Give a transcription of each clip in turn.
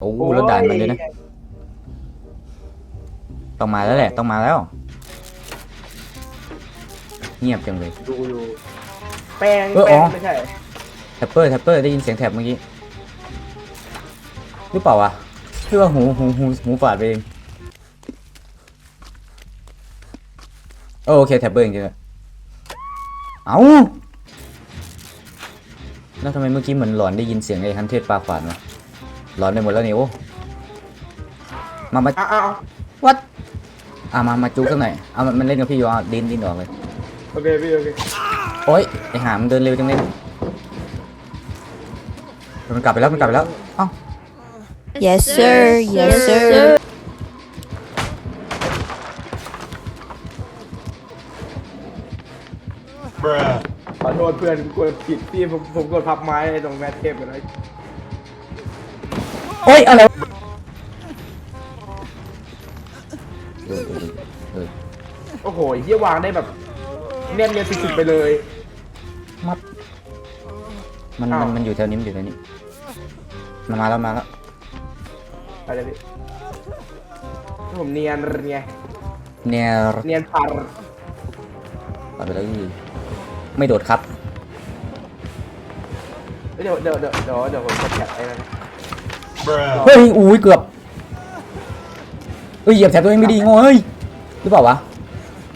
โอ้แล้วด่านมันเลยนะ ต้องมาแล้วแหละ ต้องมาแล้ว เงียบจังเลย ดูอยู่แป้งเออแป้งอ๋อไม่ใช่แท็ปเปอร์แท็ปเปอร์ได้ยินเสียงแท็บเมื่อกี้หรือเปล่าวะพี่ว่าหูหูหูหูฝาดไปเองเออโอเคแท็ปเปอร์จริงๆอะเอ้าแล้วทำไมเมื่อกี้เหมือนหลอนได้ยินเสียงไอ้ฮันเทสปลาขวานวะ หลอนไปหมดแล้วนี่โอ้มามาอ้าวอ้าววัดอะมามาจุกสักหน่อยเอามันมันเล่นกับพี่อยู่อะดินดินออกเลย โอเคพี่โอเคโอ๊ยไอหามนเดินเร็วจังเลยมันกลับไปแล้วมันกลับไปแล้วเอ้า Yes, sir. Yes, sir. ขอโทษเพื่อนกูกดผิดพี่ผมผมกดพับไม้ตรงแมทเทปกันไว้ โอ๊ยอะไรวะเออเออเออโอ้โหเยี่ยวางได้แบบเนียนเนียนสุดๆไปเลย มัดมันอ้าวมันมันอยู่แถวนี้มันอยู่แถวนี้มันมาแล้วมาแล้วไปเลยพี่ผมเนียนไงเนี่ยเนียนพันไปไปแล้วไม่โดดครับ เดี๋ยวเดี๋ยวเดี๋ยวเดี๋ยวเดี๋ยวผมจะแท็บไอ้นั่น เฮ้ยอุ้ยเกือบเฮ้ยเหยียบแถบตัวเองไม่ดีโง่เฮ้ยหรือเปล่าวะ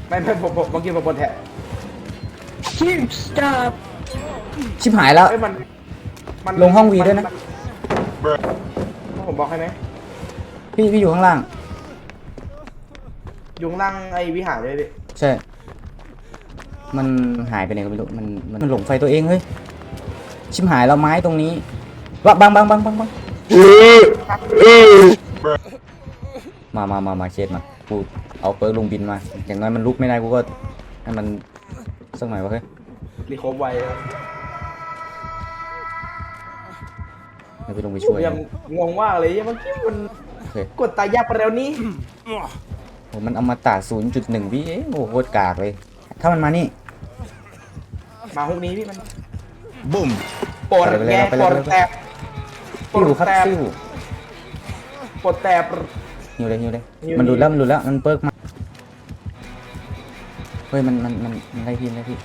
ไม่ไม่ผมผมเมื่อกี้ผมกดแท็บชิบหายแล้ว เอ้ยมันมันลงห้องวีด้วยนะ มันผมบอกให้ไหมพี่พี่อยู่ข้างล่างอยู่ข้างล่างไอ้วิหารเลยพี่ใช่ มันหายไปไหนก็ไม่รู้ มัน มันหลงไฟตัวเองเฮ้ย ชิมหายแล้วไม้ตรงนี้วะบังบังบังบังบัง มามามามาเคสมากูเอาเปิร์กลุงบินมา อย่างน้อยมันลุกไม่ได้กูก็ให้มันสักหน่อยวะเฮ้ยรีโคฟไวครับให้พี่ลงไปผช่มวยยังงงว่าเลยเมื่อกี้มันโอเคกดตายยากไปแล้วนี่โหมันเอามาตาศูนย์จุดหนึ่งวิเองโอ้โหโคตรกากเลย ถ้ามันมานี่มาฮุกนี้พี่มันบุ้มปวดไปเลยแย่ไปเลยปวดไปเลยแตบ ปวซิ่วดครับแตบซิ่วปวดแตบ หิวเลยหิวเลย หิว มันหลุดหิวแล้วมันหลุดแล้วมันเปิร์กมาเฮ้ยมันมันมันมันไล่พี่มันไล่พี่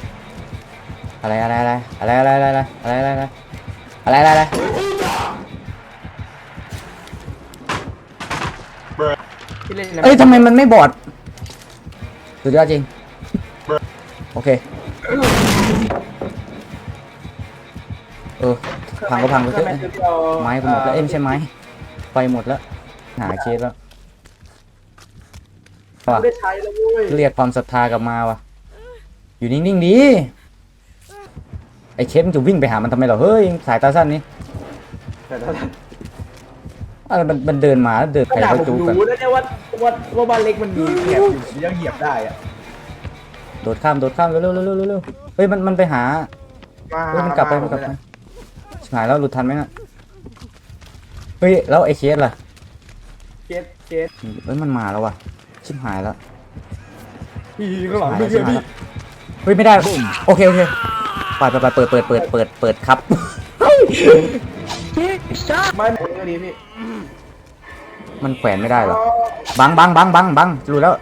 อะไรอะไรอะไรอะไรอะไรอะไรอะไรอะไรอะไรอะไรอะไรอะไรพี่เล่นนะเอ้ยทำไมมันไม่บอดสุดยอดจริงโอเคเออ พังก็พังไปเถอะไม้ก็หมดแล้วเอ้ยไม่ใช่ไม้ไฟหมดแล้ว หาเคสแล้วว่ะไม่ได้ใช้แล้วเว้ยเรียกความศรัทธากลับมาว่ะ อยู่นิ่งๆดีไอ้เคสมันจะวิ่งไปหามันทำไมเหรอเฮ้ยสายตาสั้นนี่แต่ถ้าอะไรมันมันเดินมาแล้วเดินขไปนาดเขาผมจูกันรู้แล้วเนี่ยว่าว่าว่าบ้านเล็กมันมีเหยียบอยู่ยังเหยียบได้อะโดดข้ามโดดข้ามเร็วเร็วเร็วเร็วเร็วเฮ้ยมันมันไปหามาเฮ้ยมันกลับไปมันกลับไป ชิบหายแล้วหลุดทันไหมน่ะเฮ้ยแล้วไอ้เคสล่ะเคสเคสเฮ้ยมันมาแล้วว่ะชิบหายแล้วพี่ข้างหลังหายไม่แล้วเจชิบอหายพี่แล้วเฮ้ยไม่ได้โอเคโอเคไปไปไปเปิดเปิดเปิดเปิดเปิดครับไม่ไม่ก็ดีพี่มันแขวนไม่ได้เหรอบังบังบังบังบังหลุดแล้ว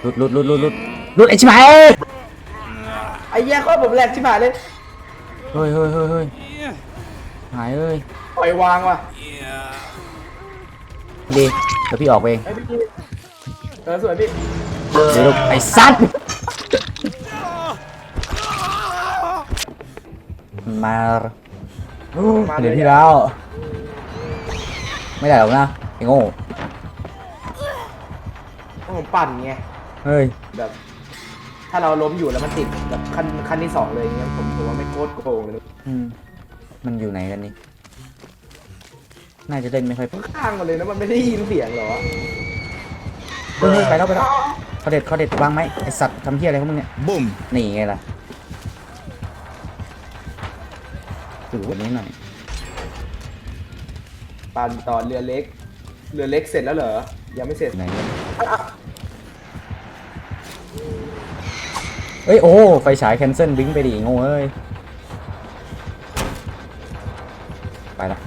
หลุดหลุดหลุดหลุดหลุดหลุดไอ้ชิบหายไอ้แย่ข้อผมแหลกชิบหายเลยเฮ้ยเฮ้ยเฮ้ยเฮ้ยหายเอ้ยปล่อยวางว่ะดีเดี๋ยวพี่ออกไปเองไอ้พี่เออสวยพี่เดี๋ยวไอ้สัตว์มาเดี๋ยวที่แล้วไม่ได้หรอกนะไอ้โง่ผมปั่นไงเฮ้ยแบบ ถ้าเราล้มอยู่แล้วมันติดแบบขั้นขั้นที่สองเลยอย่างเงี้ยผมผมว่าไม่โคตรโกงเลยอืมมันอยู่ไหนกันนี่ น่าจะเล่นไม่ค่อยข้างกันเลยนะมันไม่ได้ยินเสียงเหรอเฮ้ยเฮ้ยไปแล้วไปแล้วเขาเด็ดเขาเด็ดวางไหมไอสัตว์ทำเพี้ยอะไรของมึงเนี่ยบุ้มนี่ไงล่ะดูวันนี้หน่อยปั่นต่อเรือเล็ก เรือเล็กเสร็จแล้วเหรอ ยังไม่เสร็จไหน เนี่ยเอ้ยโอ้ไฟฉายแคนเซิลบิงไปดิโง่เอ้ยไปละ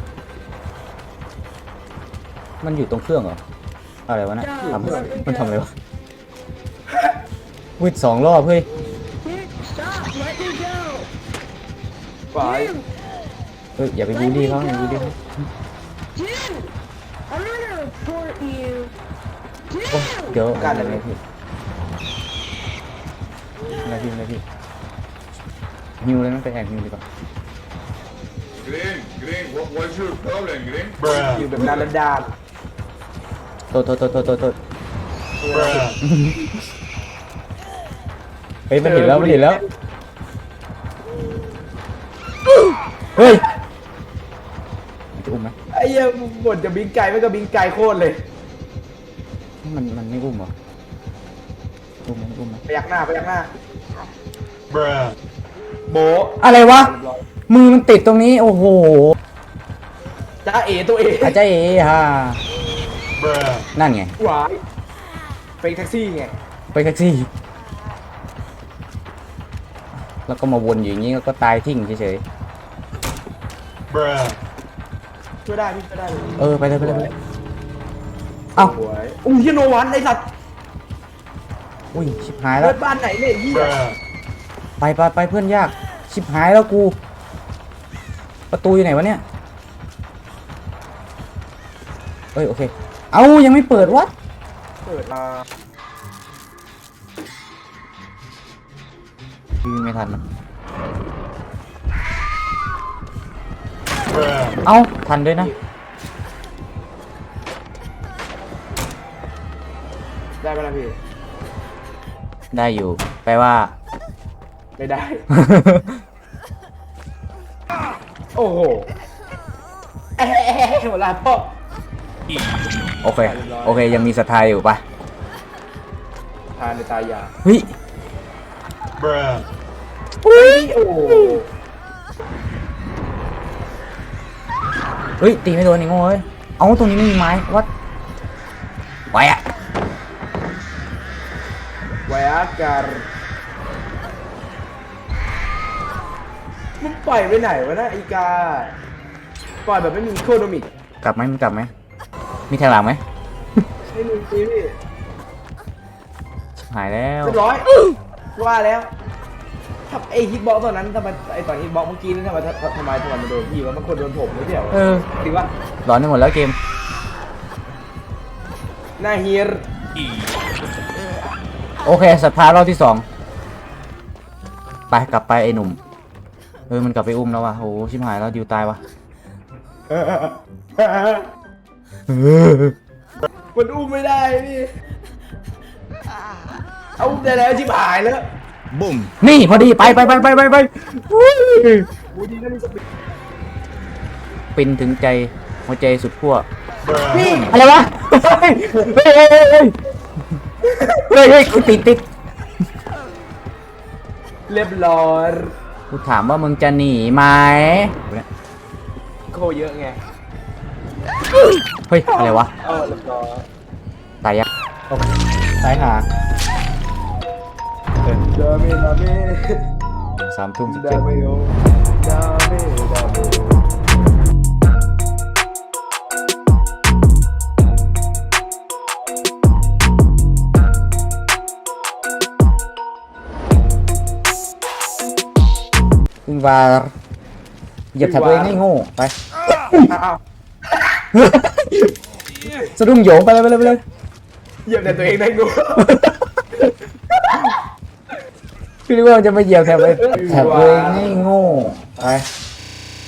มันอยู่ตรงเครื่องเหรออะไรวะนะทำมันทำอะไรวะวิดสองรอบเฮ้ยไปเฮ้ยอย่าไปบูลลี่เขาอย่าบูลลี่เขา I'm gonna report you. โอ้เดี๋ยวอะไรพี่ อะไรพี่อะไรพี่ฮิวเลยนะไปแอบฮิวดีกว่า Green, Green, what, what's your problem, Green? อยู่แบบดานดานโตโตโตโตโตโตเฮ้ยมันเห็นแล้วมันเห็นแล้ว เฮ้ยมันจะอุ้มไหมไอ้เหี้ยบทจะบิงไก่ไม่ก็บิงไก่โคตรเลยมันมันไม่อุ้มเหรออุ้มไหมอุ้มไหมไปยักหน้าไปยักหน้า โบะอะไรวะเรียบร้อยมือมันติดตรงนี้ โอ้โหจ้าเอตัวเองอาจารย์เอ๋ฮะนั่นไง หวายเฟกแท็กซี่ไงไปแท็กซี่ แล้วก็มาวนอยู่อย่างนี้แล้วก็ตายทิ้งเฉยช่วยได้พี่ช่วยได้เลยๆเออไปเลยไปเลยไปเลยเอ้าสวยอุ้ยเหี้ยโนวันไอ้สัตว์อุ้ย ชิบหายแล้เลืวอดบ้านไหนเนี่ยไอ้เหี้ย ไปไปไปเพื่อนยาก ชิบหายแล้วกู ประตูอยู่ไหนวะเนี่ยเอ้ยโอเค เอายังไม่เปิดวะเปิดมาวิ่งไม่ทันมันเอาทันด้วยนะ ได้ไหมล่ะพี่ ได้อยู่ แปลว่า ไม่ได้ โอ้โหเอ๊ะหมดละพ่อ โอเคโอเค ยังมีศรัทธาอยู่ปะทานในตายาเฮ้ยอุ้ยโอ้โหเฮ้ย ตีไม่โดนไอ้โง่เอ้ย เอาตรงนี้ไม่มีไม้วัดไว้อะไวอาการ ปล่อยไปไหนวะนะอีกา ปล่อยแบบไม่มีอีโคโนมิกกลับไหมมันกลับไหมมีแทงหลังไหมไม่มีพี่พี่หายแล้วเรียบร้อยว่าแล้วถ้าไอฮิตบ็อกซ์ตอนนั้นทำไมไอตอนฮิตบ็อกซ์เมื่อกี้นี่ทำไมทำทำไมทำไมมันโดนพี่วะมันควรโดนผมไม่ใช่เหรอเออจริงปะร้อนไปหมดแล้วเกมหน้าเฮียร์โอเคศรัทธารอบที่สองไปกลับไปไอ้หนุ่ม เออมันกลับไปอุ้มแล้วว่ะโอ้โหชิบหายแล้วดิวตายวะมันอุ้มไม่ได้พี่เอาอุ้มได้แล้วชิบหายแล้วนี่พอดีไปไปไปไปไปไปอุ้ยโอ้ดีนะมีสปิดปินถึงใจหัวใจสุดขั้วพี่อะไรวะเฮ้ยเฮ้ยเฮ้ยเฮ้ยเฮ้ยเฮ้ยเฮ้ยกูติดติดเรียบร้อย กูถามว่ามึงจะหนีไหมโคเยอะไง เฮ้ย อะไรวะ เอาเรียบร้อยตายยังโอเคตายหาเออดาเมดาเมสามทุ่มสิบดาเจ็ดเมโอดาเมดาเม ขึ้นวาเหยียบแถบตัวเองให้โง่ไปอ้าวสะดุ้งโหยงไปเลยไปเลยไปเลยเหยียบแต่ตัวเองได้งูพี่นึกว่ามันจะมาเหยียบแถบไปแถบตัวเองให้โง่ไป